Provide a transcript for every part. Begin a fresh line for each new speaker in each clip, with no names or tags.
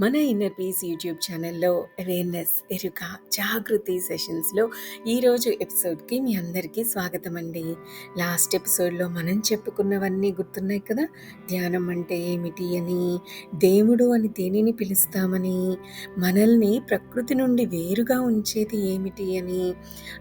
మన inner peace YouTube ఛానల్లో awareness ఎరుక జాగృతి సెషన్స్లో ఈరోజు ఎపిసోడ్కి మీ అందరికీ స్వాగతం అండి లాస్ట్ ఎపిసోడ్లో మనం చెప్పుకున్నవన్నీ గుర్తున్నాయి కదా? ధ్యానం అంటే ఏమిటి అని దేవుడు అని దేనిని పిలుస్తామని మనల్ని ప్రకృతి నుండి వేరుగా ఉంచేది ఏమిటి అని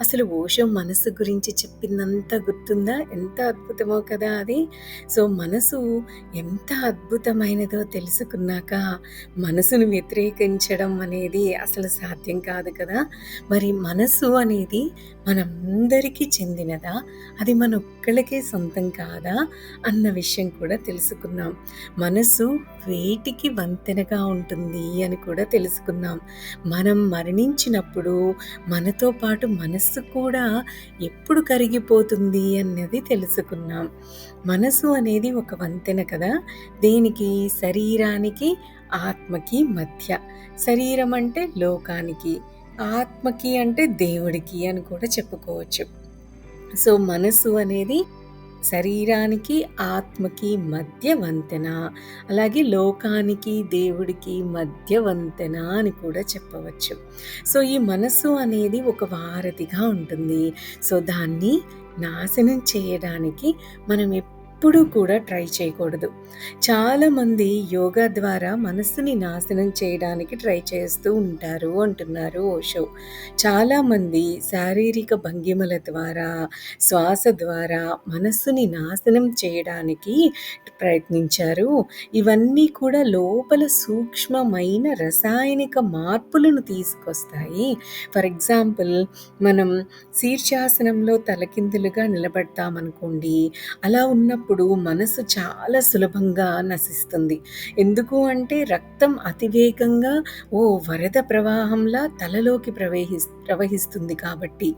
అసలు ఓషో మనసు గురించి చెప్పిందంతా గుర్తుందా? ఎంత అద్భుతమో కదా అది. సో మనసు ఎంత అద్భుతమైనదో తెలుసుకున్నాక మనసును వ్యతిరేకించడం అనేది అసలు సాధ్యం కాదు కదా. మరి మనసు అనేది మనందరికీ చెందినదా? అది మన ఒక్కళ్ళకే సొంతం కాదా? అన్న విషయం కూడా తెలుసుకున్నాం మనసు వేటికి వంతెనగా ఉంటుంది అని కూడా తెలుసుకున్నాం మనం మరణించినప్పుడు మనతో పాటు మనస్సు కూడా ఎప్పుడు కరిగిపోతుంది అన్నది తెలుసుకున్నాం మనసు అనేది ఒక వంతెన కదా. దేనికి? శరీరానికి ఆత్మకి మధ్య. శరీరం అంటే లోకానికి ఆత్మకి అంటే దేవుడికి అని కూడా చెప్పుకోవచ్చు. సో మనసు అనేది శరీరానికి ఆత్మకి మధ్య వంతెన. అలాగే లోకానికి దేవుడికి మధ్య వంతెన అని కూడా చెప్పవచ్చు. సో ఈ మనసు అనేది ఒక వారధిగా ఉంటుంది. సో దాన్ని నాశనం చేయడానికి మనం ఎప్పుడు కూడా ట్రై చేయకూడదు. చాలామంది యోగా ద్వారా మనస్సుని నాశనం చేయడానికి ట్రై చేస్తూ ఉంటారు అంటున్నారు ఓషో. చాలామంది శారీరక భంగిమల ద్వారా శ్వాస ద్వారా మనస్సుని నాశనం చేయడానికి ప్రయత్నించారు. ఇవన్నీ కూడా లోపల సూక్ష్మమైన రసాయనిక మార్పులను తీసుకొస్తాయి. ఫర్ ఎగ్జాంపుల్ మనం శీర్షాసనంలో తలకిందులుగా నిలబడతామనుకోండి అలా ఉన్నప్పుడు ఉన్నప్పుడు మనసు చాలా సులభంగా నశిస్తుంది. ఎందుకు అంటే రక్తం అతివేగంగా ఓ వరద ప్రవాహంలా తలలోకి ప్రవహి ప్రవహిస్తుంది కాబట్టి.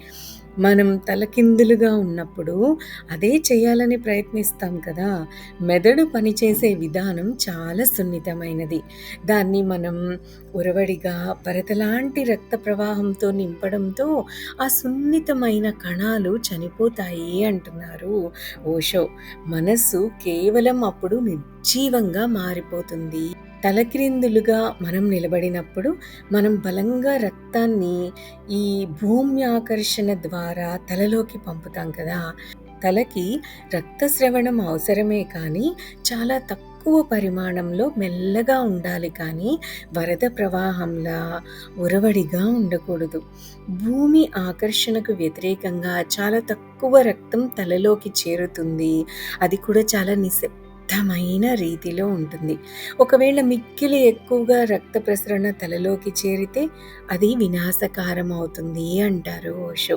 మనం తలకిందులుగా ఉన్నప్పుడు అదే చేయాలని ప్రయత్నిస్తాం కదా. మెదడు పనిచేసే విధానం చాలా సున్నితమైనది. దాన్ని మనం ఉరవడిగా పరతలాంటి రక్త ప్రవాహంతో నింపడంతో ఆ సున్నితమైన కణాలు చనిపోతాయి అంటున్నారు ఓషో. మనస్సు కేవలం అప్పుడు నిర్జీవంగా మారిపోతుంది. తలక్రిందులుగా మనం నిలబడినప్పుడు మనం బలంగా రక్తాన్ని ఈ భూమి ఆకర్షణ ద్వారా తలలోకి పంపుతాం కదా. తలకి రక్తస్రవణం అవసరమే కానీ చాలా తక్కువ పరిమాణంలో మెల్లగా ఉండాలి కానీ వరద ప్రవాహంలా ఉరవడిగా ఉండకూడదు. భూమి ఆకర్షణకు వ్యతిరేకంగా చాలా తక్కువ రక్తం తలలోకి చేరుతుంది. అది కూడా చాలా నిశ్శబ్ద అర్థమైన రీతిలో ఉంటుంది. ఒకవేళ మిక్కిలి ఎక్కువగా రక్త ప్రసరణ తలలోకి చేరితే అది వినాశకారం అవుతుంది అంటారు ఓషో.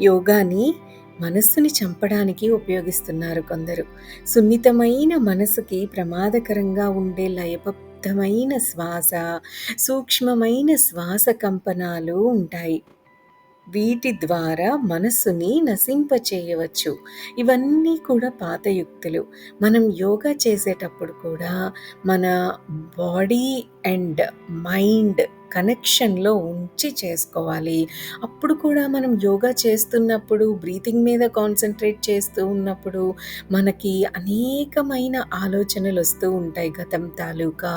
యోగాని మనస్సుని చంపడానికి ఉపయోగిస్తున్నారు కొందరు. సున్నితమైన మనసుకి ప్రమాదకరంగా ఉండే లయబద్ధమైన శ్వాస సూక్ష్మమైన శ్వాస కంపనాలు ఉంటాయి. వీటి ద్వారా మనసుని నశింపచేయవచ్చు ఇవన్నీ కూడా పాత యుక్తులు మనం యోగా చేసేటప్పుడు కూడా మన బాడీ అండ్ మైండ్ కనెక్షన్లో ఉంచి చేసుకోవాలి. అప్పుడు కూడా మనం యోగా చేస్తున్నప్పుడు బ్రీతింగ్ మీద కాన్సన్ట్రేట్ చేస్తూ ఉన్నప్పుడు మనకి అనేకమైన ఆలోచనలు వస్తూ ఉంటాయి. గతం తాలూకా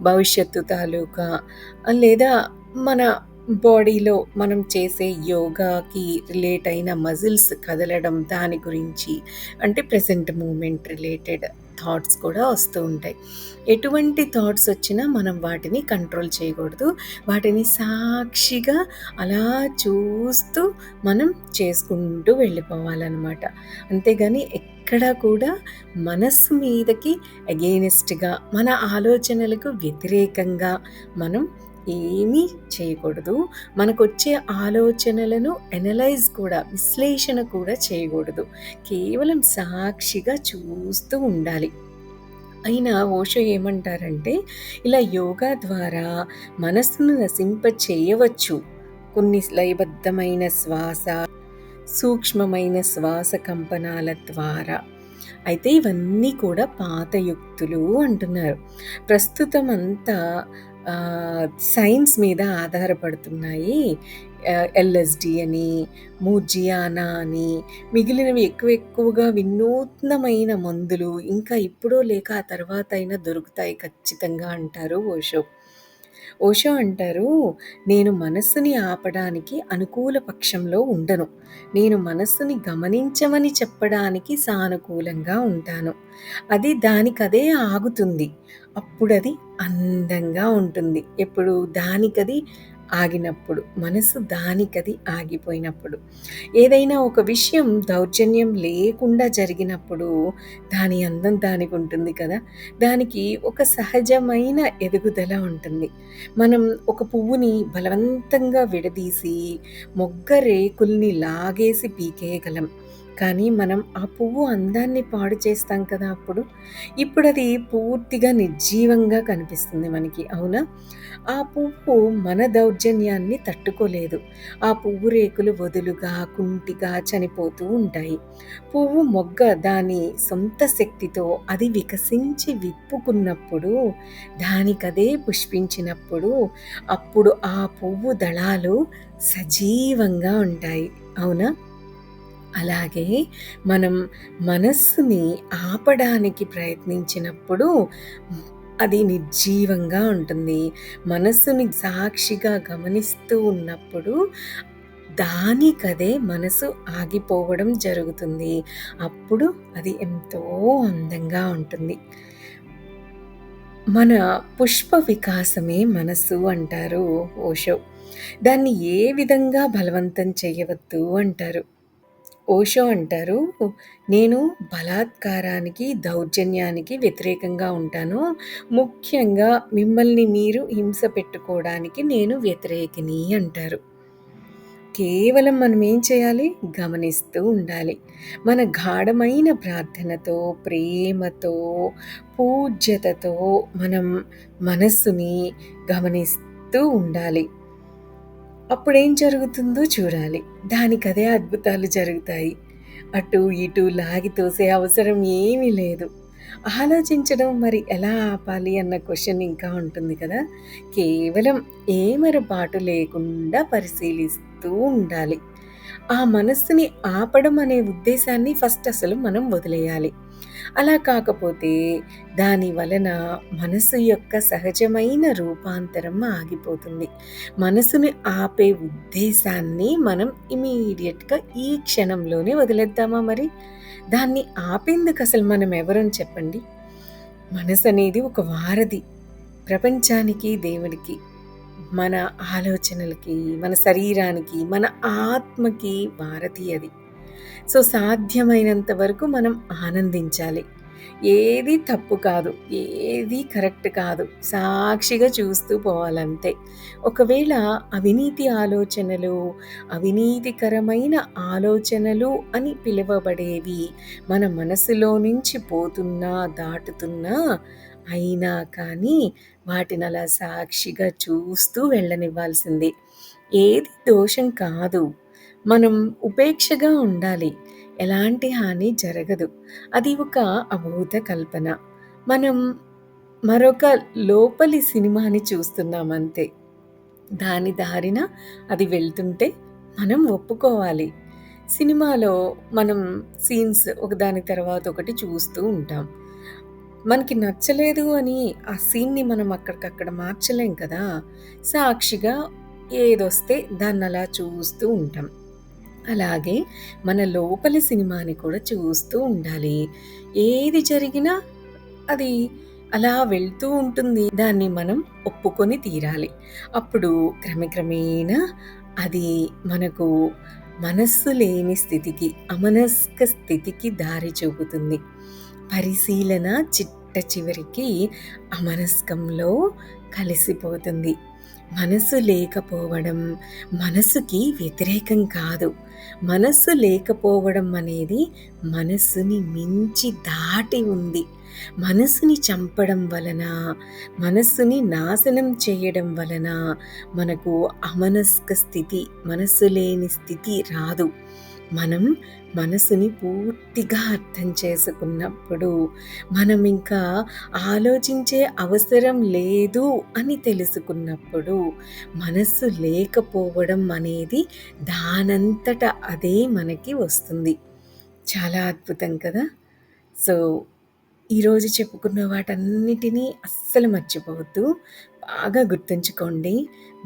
భవిష్యత్తు తాలూకా లేదా మన బాడీలో మనం చేసే యోగాకి రిలేట్ అయిన మజిల్స్ కదలడం దాని గురించి అంటే ప్రజెంట్ మూమెంట్ రిలేటెడ్ థాట్స్ కూడా వస్తూ ఉంటాయి. ఎటువంటి థాట్స్ వచ్చినా మనం వాటిని కంట్రోల్ చేయకూడదు. వాటిని సాక్షిగా అలా చూస్తూ మనం చేసుకుంటూ వెళ్ళిపోవాలన్నమాట. అంతేగాని ఎక్కడా కూడా మనస్సు మీదకి అగెయినెస్ట్గా మన ఆలోచనలకు వ్యతిరేకంగా మనం ఏమీ చేయకూడదు. మనకొచ్చే ఆలోచనలను ఎనలైజ్ కూడా విశ్లేషణ కూడా చేయకూడదు. కేవలం సాక్షిగా చూస్తూ ఉండాలి. అయినా ఓషో ఏమంటారంటే ఇలా యోగా ద్వారా మనస్సును నశింప చేయవచ్చు. కొన్ని లయబద్ధమైన శ్వాస సూక్ష్మమైన శ్వాస కంపనాల ద్వారా. అయితే ఇవన్నీ కూడా పాత యుక్తులు అంటున్నారు. ప్రస్తుతం అంతా సైన్స్ మీద ఆధారపడుతున్నాయి ఎల్ఎస్డి అని మూజియానా అని మిగిలినవి ఎక్కువ ఎక్కువగా వినూత్నమైన మందులు ఇంకా ఇప్పుడో లేక ఆ తర్వాత అయినా దొరుకుతాయి ఖచ్చితంగా అంటారు ఓషో ఓషో అంటారు, "నేను మనస్సుని ఆపడానికి అనుకూల పక్షంలో ఉండను. నేను మనస్సుని గమనించమని చెప్పడానికి సానుకూలంగా ఉంటాను. అది దానికదే ఆగుతుంది. అప్పుడది అందంగా ఉంటుంది." ఎప్పుడు దానికది ఆగినప్పుడు. మనసు దానికది ఆగిపోయినప్పుడు. ఏదైనా ఒక విషయం దౌర్జన్యం లేకుండా జరిగినప్పుడు దాని అందం దానికి ఉంటుంది కదా! దానికి ఒక సహజమైన ఎదుగుదల ఉంటుంది. మనం ఒక పువ్వుని బలవంతంగా విడదీసి మొగ్గ రేకుల్ని లాగేసి పీకేయగలం. కానీ మనం ఆ పువ్వు అందాన్ని పాడు చేస్తాం కదా అప్పుడు. ఇప్పుడు అది పూర్తిగా నిర్జీవంగా కనిపిస్తుంది మనకి. అవునా? ఆ పువ్వు మన దౌర్జన్యాన్ని తట్టుకోలేదు. ఆ పువ్వు రేకులు వదులుగా, కుంటిగా చనిపోతూ ఉంటాయి. పువ్వు మొగ్గ దాని సొంత శక్తితో అది వికసించి విప్పుకున్నప్పుడు, దానికదే పుష్పించినప్పుడు, అప్పుడు ఆ పువ్వు దళాలు సజీవంగా ఉంటాయి. అవునా? అలాగే మనం మనస్సుని ఆపడానికి ప్రయత్నించినప్పుడు అది నిర్జీవంగా ఉంటుంది. మనస్సుని సాక్షిగా గమనిస్తూ ఉన్నప్పుడు దానికదే మనసు ఆగిపోవడం జరుగుతుంది. అప్పుడు అది ఎంతో అందంగా ఉంటుంది. మన పుష్ప వికాసమే మనస్సు అంటారు ఓషో. దాన్ని ఏ విధంగా బలవంతం చేయవద్దు అంటారు. ఓషో అంటారు, "నేను బలాత్కారానికి, దౌర్జన్యానికి వ్యతిరేకంగా ఉంటాను. ముఖ్యంగా మిమ్మల్ని మీరు హింస పెట్టుకోవడానికి నేను వ్యతిరేకిని" అంటారు. కేవలం మనం ఏం చేయాలి? గమనిస్తూ ఉండాలి. మన గాఢమైన ప్రార్థనతో, ప్రేమతో, పూజ్యతతో మనం మనస్సుని గమనిస్తూ ఉండాలి. అప్పుడేం జరుగుతుందో చూడాలి. దానికదే అద్భుతాలు జరుగుతాయి. అటు ఇటు లాగి తోసే అవసరం ఏమీ లేదు. ఆలోచించడం మరి ఎలా ఆపాలి అన్న క్వశ్చన్ ఇంకా ఉంటుంది కదా! కేవలం ఏమరపాటు లేకుండా పరిశీలిస్తూ ఉండాలి. ఆ మనస్సుని ఆపడం అనే ఉద్దేశాన్ని ఫస్ట్ అసలు మనం వదిలేయాలి. అలా కాకపోతే దాని వలన మనసు యొక్క సహజమైన రూపాంతరం ఆగిపోతుంది. మనసుని ఆపే ఉద్దేశాన్ని మనం ఇమీడియట్గా ఈ క్షణంలోనే వదిలేద్దామా మరి? దాన్ని ఆపేందుకు అసలు మనం ఎవరని చెప్పండి? మనసు అనేది ఒక వారధి. ప్రపంచానికి, దేవుడికి. మన ఆలోచనలకి, మన శరీరానికి, మన ఆత్మకి వారధి అది. సో, సాధ్యమైనంత వరకు మనం ఆనందించాలి. ఏది తప్పు కాదు. ఏది కరెక్ట్ కాదు. సాక్షిగా చూస్తూ పోవాలంతే. ఒకవేళ అవినీతి ఆలోచనలు, అవినీతికరమైన ఆలోచనలు అని పిలువబడేవి మన మనసులో నుంచి పోతున్నా, దాటుతున్నా అయినా కానీ వాటిని అలా సాక్షిగా చూస్తూ వెళ్ళనివ్వాల్సింది ఏది దోషం కాదు. మనం ఉపేక్షగా ఉండాలి. ఎలాంటి హాని జరగదు. అది ఒక అభూత కల్పన. మనం మరొక లోపలి సినిమాని చూస్తున్నామంతే. దాని దారిన అది వెళ్తుంటే మనం ఒప్పుకోవాలి. సినిమాలో మనం సీన్స్ ఒకదాని తర్వాత ఒకటి చూస్తూ ఉంటాం. మనకి నచ్చలేదు అని ఆ సీన్‌ని మనం అక్కడికక్కడ మార్చలేం కదా! సాక్షిగా ఏదొస్తే దాన్ని అలా చూస్తూ ఉంటాం. అలాగే మన లోపలి సినిమాని కూడా చూస్తూ ఉండాలి. ఏది జరిగినా అది అలా వెళ్తూ ఉంటుంది. దాన్ని మనం ఒప్పుకొని తీరాలి. అప్పుడు క్రమక్రమేణా అది మనకు మనస్సు లేని స్థితికి, అమనస్క స్థితికి దారి చూపుతుంది. పరిశీలన చిట్ట చివరికి అమనస్కంలో కలిసిపోతుంది. మనసు లేకపోవడం మనసుకి వ్యతిరేకం కాదు. మనస్సు లేకపోవడం అనేది మనస్సుని మించి దాటి ఉంది. మనసుని చంపడం వలన, మనస్సుని నాశనం చేయడం వలన మనకు అమనస్క స్థితి, మనస్సు లేని స్థితి రాదు. మనం మనసుని పూర్తిగా అర్థం చేసుకున్నప్పుడు, మనం ఇంకా ఆలోచించే అవసరం లేదు అని తెలుసుకున్నప్పుడు, మనస్సు లేకపోవడం అనేది దానంతట అదే మనకి వస్తుంది. చాలా అద్భుతం కదా! సో, ఈరోజు చెప్పుకున్న వాటన్నిటిని అస్సలు మర్చిపోవద్దు. బాగా గుర్తుంచుకోండి.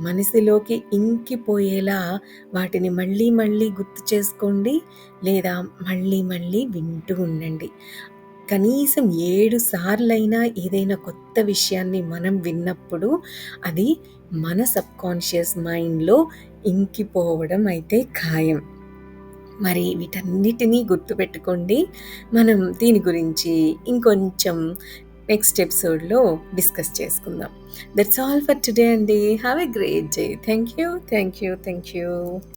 మనసులోకి ఇంకిపోయేలా వాటిని మళ్ళీ మళ్ళీ గుర్తు చేసుకోండి. లేదా మళ్ళీ మళ్ళీ వింటూ ఉండండి. కనీసం ఏడు సార్లైనా ఏదైనా కొత్త విషయాన్ని మనం విన్నప్పుడు అది మన సబ్‌కాన్షియస్ మైండ్‌లో ఇంకిపోవడం అయితే ఖాయం. మరి వీటన్నిటిని గుర్తుపెట్టుకోండి. మనం దీని గురించి ఇంకొంచెం నెక్స్ట్ ఎపిసోడ్‌లో డిస్కస్ చేసుకుందాం. దట్స్ ఆల్ ఫర్ టుడే అండి. Have a great day. Thank you. Thank you. Thank you.